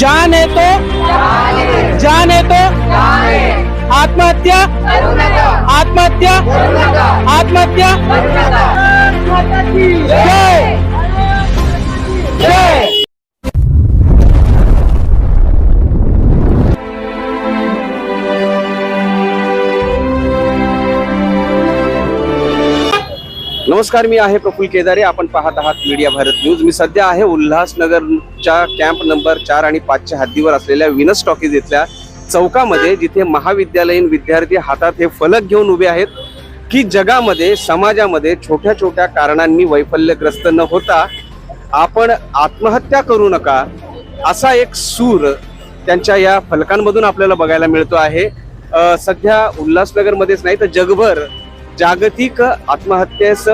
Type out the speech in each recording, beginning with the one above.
जान है तो? जान है तो? आत्महत्या? आत्महत्या? आत्महत्या? नमस्कार मी आहे प्रफुल केदारे. आपण पाहत आहात मीडिया भारत न्यूज. मी सध्या आहे उल्हासनगरच्या कॅम्प नंबर चार आणि पाचच्या हद्दीवर असलेल्या विनस टॉकीज इथल्या चौकामध्ये जिथे महाविद्यालयीन विद्यार्थी हातात हे फलक घेऊन उभे आहेत की जगामध्ये समाजामध्ये छोट्या छोट्या कारणांनी वैफल्यग्रस्त न होता आपण आत्महत्या करू नका असा एक सूर त्यांच्या या फलकांमधून आपल्याला बघायला मिळतो आहे. सध्या उल्हासनगरमध्येच नाही तर जगभर जागतिक आत्महत्येस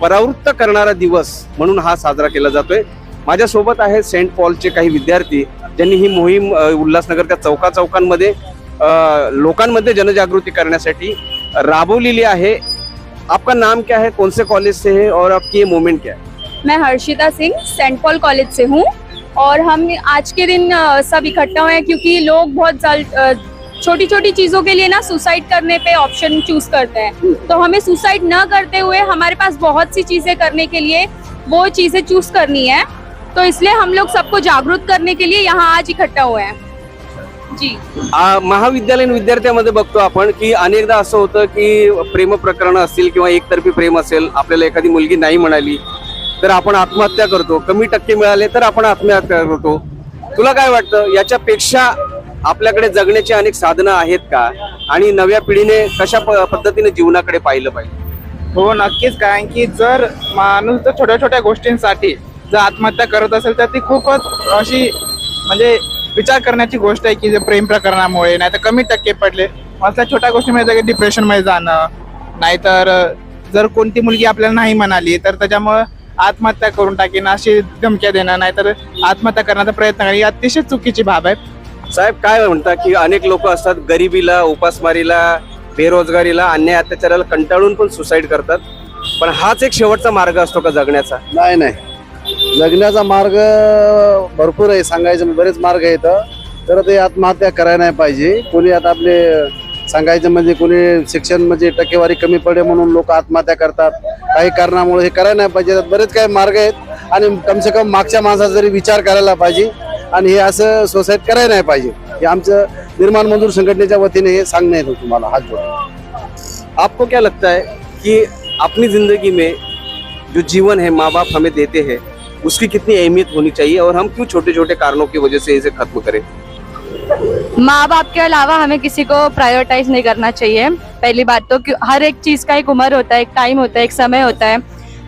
परावृत्त करणारा दिवस म्हणून हा साजरा केला जातोय. माझ्यासोबत आहे सेंट पॉलचे काही विद्यार्थी ज्यांनी ही मोहीम उल्हासनगर उल्हासनगरच्या चौका चौकांमध्ये लोकांमध्ये जनजागृती करण्यासाठी राबवलेली आहे. आपका नाम क्या है? कौन से कॉलेज से है? और आपकी ये मूवमेंट क्या है? मैं Harshita Singh Saint Paul college से हूँ। और हम आज के दिन सब इकट्ठा हुए हैं क्योंकि लोग बहुत छोटी छोटी चीजों के लिए ना सुसाइड करने पे ऑप्शन चूज करते हैं। तो हमें सुसाइड न करते हुए हमारे पास बहुत सी चीजें करने के लिए वो चीजें चूज करनी है। तो इसलिए हम लोग सबको जागरूक करने के लिए यहाँ आज इकट्ठा हुए हैं। जी। आ, महाविद्यालयीन विद्यार्थ्यामध्ये बघतो आपण की अनेकदा असं होतं की प्रेम प्रकरण असतील किंवा एकतर्फी प्रेम असेल आपल्याला एखादी मुलगी नाही म्हणाली तर आपण आत्महत्या करतो. कमी टक्के मिळाले तर आपण आत्महत्या करतो. तुला काय वाटतं? याच्यापेक्षा आपल्याकडे जगण्याची अनेक साधनं आहेत का? आणि नव्या पिढीने कशा प- पद्धतीने जीवनाकडे पाहिलं पाहिजे? हो नक्कीच. कारण की जर माणूस जर छोट्या छोट्या गोष्टींसाठी जर आत्महत्या करत असेल तर ती खूपच अशी म्हणजे विचार करण्याची गोष्ट आहे की जे प्रेम प्रकरणामुळे नाही तर कमी टक्के पडले. असल्या छोट्या गोष्टीमध्ये डिप्रेशनमध्ये जाणं नाहीतर जर कोणती मुलगी आपल्याला नाही म्हणाली तर त्याच्यामुळे आत्महत्या करून टाकेन अशी धमक्या देणं नाहीतर आत्महत्या करण्याचा प्रयत्न करणे ही अतिशय चुकीची बाब आहे. साहेब काय म्हणता की अनेक लोक असतात गरिबीला उपासमारीला बेरोजगारीला अन्याय अत्याचाराला कंटाळून पण सुसाईड करतात. पण हाच एक शेवटचा मार्ग असतो का जगण्याचा? नाही नाही. जगण्याचा मार्ग भरपूर आहे सांगायचं म्हणजे बरेच मार्ग आहेत. तर ते आत्महत्या करायला नाही पाहिजे. कोणी आता आपले सांगायचं म्हणजे कोणी शिक्षण म्हणजे टक्केवारी कमी पडे म्हणून लोक आत्महत्या करतात. काही कारणामुळे हे करायला नाही पाहिजे. बरेच काही मार्ग आहेत. आणि कमसे कम मागच्या माणसाचा जरी विचार करायला पाहिजे आणि हे असं सोसाईट करायला नाही पाहिजे. हे आमचं निर्माण मजूर संघटनेच्या वतीने हे सांगणं येतं तुम्हाला हात जोड आपको क्या लगता है कि अपनी जिंदगी में जो जीवन है माँ बाप हमें देते हैं उसकी कितनी अहमियत होनी चाहिए और हम क्यों छोटे छोटे कारणों की वजह से इसे खत्म करें? माँ बाप के अलावा हमें किसी को प्रायोरिटाइज नहीं करना चाहिए। पहली बात तो कि हर एक चीज का एक उम्र होता है एक टाइम होता है एक समय होता है।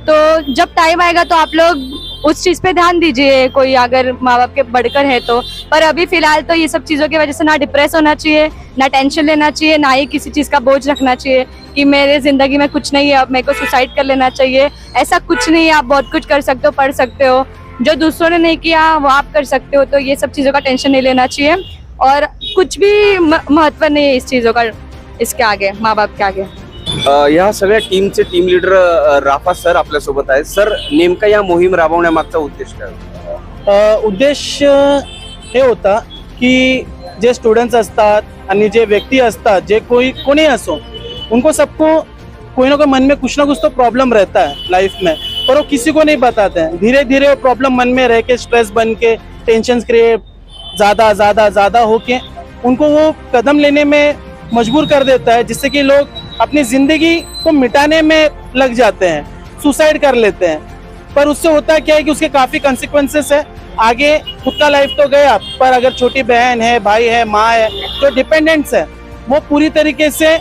तो जब टाइम आएगा तो आप लोग उस चीज़ पे ध्यान दीजिए, कोई अगर माँ बाप के बढ़कर है तो। पर अभी फ़िलहाल तो ये सब चीज़ों की वजह से ना डिप्रेस होना चाहिए, ना टेंशन लेना चाहिए, ना ही किसी चीज़ का बोझ रखना चाहिए कि मेरे ज़िंदगी में कुछ नहीं है, अब मेरे को सुसाइड कर लेना चाहिए। ऐसा कुछ नहीं है, आप बहुत कुछ कर सकते हो, पढ़ सकते हो। जो दूसरों ने नहीं किया, वो आप कर सकते हो तो ये सब चीज़ों का टेंशन नहीं लेना चाहिए। और कुछ भी महत्व नहीं है इस चीज़ों का, इसके आगे माँ बाप के आगे। या सगळ्या टीमचे टीम लीडर राफा सर आपल्यासोबत आहेत. सर नेमका या मोहीम राबवण्यामागचा उद्देश काय उद्देश हे होता की जे स्टुडंट्स असतात आणि जे व्यक्ती असतात जे कोई कोणी असो उनको सबको कोई ना कोई मन में कुछ ना कुछ तो प्रॉब्लम रहता है लाइफ में पर वो किसी को नहीं बताते हैं। धीरे धीरे वो प्रॉब्लम मन में रह के स्ट्रेस बन के टेंशन क्रिएट ज़्यादा ज़्यादा ज़्यादा होके उनको वो कदम लेने में मजबूर कर देता है जिससे कि लोग अपनी ज़िंदगी को मिटाने में लग जाते हैं सुसाइड कर लेते हैं। पर उससे होता क्या है कि उसके काफ़ी कंसिक्वेंसेस है। आगे खुद का लाइफ तो गया, पर अगर छोटी बहन है, भाई है, माँ है, जो डिपेंडेंट्स है, वो पूरी तरीके से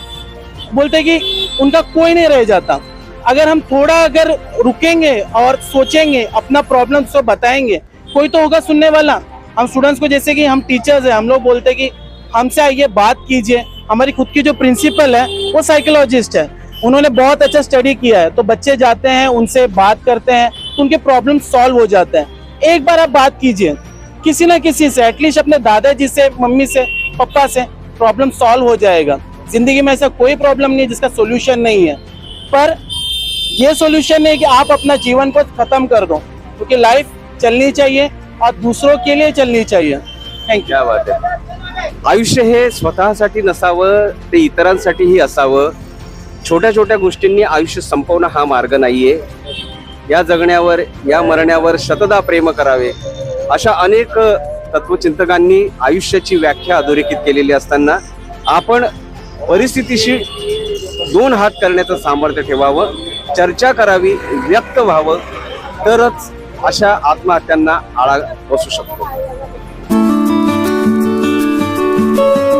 बोलते कि उनका कोई नहीं रह जाता। अगर हम थोड़ा अगर रुकेंगे और सोचेंगे, अपना प्रॉब्लम को बताएँगे, कोई तो होगा सुनने वाला। हम स्टूडेंट्स को जैसे कि हम टीचर्स हैं, हम लोग बोलते कि हमसे आइए बात कीजिए। हमारी खुद की जो प्रिंसिपल है, वो साइकोलॉजिस्ट है। उन्होंने बहुत अच्छा स्टडी किया है। तो बच्चे जाते हैं, उनसे बात करते हैं तो उनके प्रॉब्लम सॉल्व हो जाते हैं। एक बार आप बात कीजिए, किसी ना किसी से एटलीस्ट अपने दादाजी से, मम्मी से पापा से प्रॉब्लम सॉल्व हो जाएगा। ज़िंदगी में ऐसा कोई प्रॉब्लम नहीं है जिसका सोल्यूशन नहीं है। पर ये सोल्यूशन है कि आप अपना जीवन को खत्म कर दो, क्योंकि लाइफ चलनी चाहिए और दूसरों के लिए चलनी चाहिए। थँक्यू क्या बात आहे आयुष्य हे स्वतःसाठी नसावं ते इतरांसाठीही असावं. छोट्या छोट्या गोष्टींनी आयुष्य संपवणं हा मार्ग नाहीये. या जगण्यावर या मरण्यावर शतदा प्रेम करावे. अशा अनेक तत्वचिंतकांनी आयुष्याची व्याख्या अधोरेखित केलेली असताना आपण परिस्थितीशी दोन हात करण्याचं सामर्थ्य ठेवावं चर्चा करावी व्यक्त व्हावं तरच अशा आत्महत्यांना आळा बसू शकतो. Thank you.